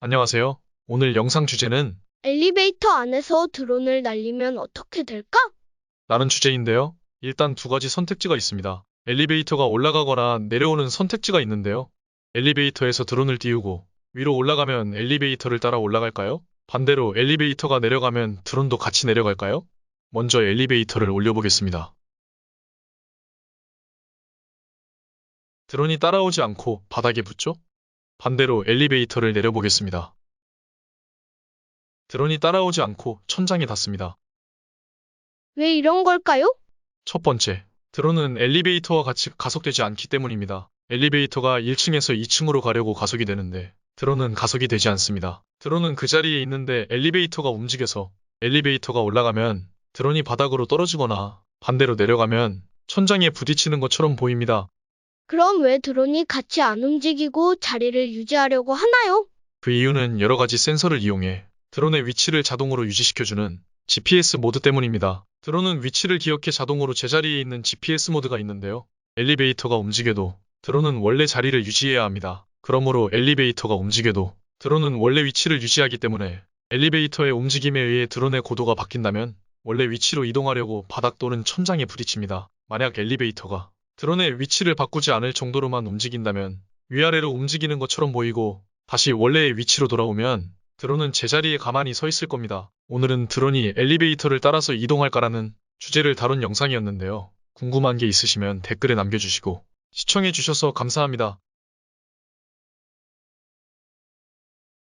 안녕하세요. 오늘 영상 주제는 엘리베이터 안에서 드론을 날리면 어떻게 될까? 라는 주제인데요. 일단 두 가지 선택지가 있습니다. 엘리베이터가 올라가거나 내려오는 선택지가 있는데요. 엘리베이터에서 드론을 띄우고 위로 올라가면 엘리베이터를 따라 올라갈까요? 반대로 엘리베이터가 내려가면 드론도 같이 내려갈까요? 먼저 엘리베이터를 올려보겠습니다. 드론이 따라오지 않고 바닥에 붙죠? 반대로 엘리베이터를 내려보겠습니다. 드론이 따라오지 않고 천장에 닿습니다. 왜 이런 걸까요? 첫 번째, 드론은 엘리베이터와 같이 가속되지 않기 때문입니다. 엘리베이터가 1층에서 2층으로 가려고 가속이 되는데 드론은 가속이 되지 않습니다. 드론은 그 자리에 있는데 엘리베이터가 움직여서 엘리베이터가 올라가면 드론이 바닥으로 떨어지거나 반대로 내려가면 천장에 부딪히는 것처럼 보입니다. 그럼 왜 드론이 같이 안 움직이고 자리를 유지하려고 하나요? 그 이유는 여러 가지 센서를 이용해 드론의 위치를 자동으로 유지시켜주는 GPS 모드 때문입니다. 드론은 위치를 기억해 자동으로 제자리에 있는 GPS 모드가 있는데요. 엘리베이터가 움직여도 드론은 원래 자리를 유지해야 합니다. 그러므로 엘리베이터가 움직여도 드론은 원래 위치를 유지하기 때문에 엘리베이터의 움직임에 의해 드론의 고도가 바뀐다면 원래 위치로 이동하려고 바닥 또는 천장에 부딪힙니다. 만약 엘리베이터가 드론의 위치를 바꾸지 않을 정도로만 움직인다면 위아래로 움직이는 것처럼 보이고 다시 원래의 위치로 돌아오면 드론은 제자리에 가만히 서 있을 겁니다. 오늘은 드론이 엘리베이터를 따라서 이동할까라는 주제를 다룬 영상이었는데요. 궁금한 게 있으시면 댓글에 남겨주시고 시청해주셔서 감사합니다.